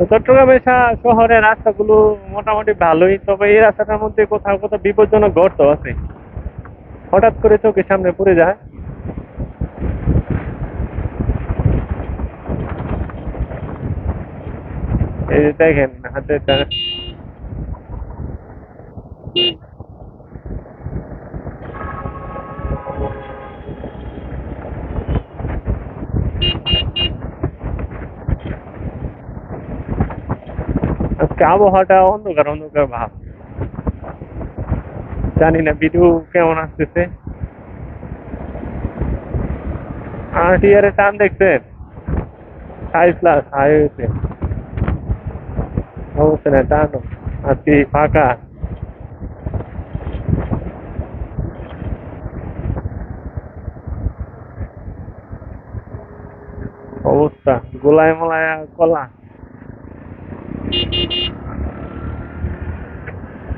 তো চট্টগ্রামের শহরের রাস্তাগুলো মোটামুটি ভালোই, তবে এই রাস্তাটার মধ্যে কোথাও কোথাও বিপজ্জনক গর্ত আছে। হঠাৎ করে চোখের সামনে পড়ে যায়। এই যে দেখেন হাতে আজকে আবহাওয়াটা অন্ধকার অন্ধকার ভাব। জানি না ভিডিও কেমন আসতেছে? আর টিয়ারে টান দেখছেন হাই প্লাস হাই হয়েছে। সমস্যা নেই টানো আজকে ফাঁকা। অবস্থা, গোলায় মোলায় কলা।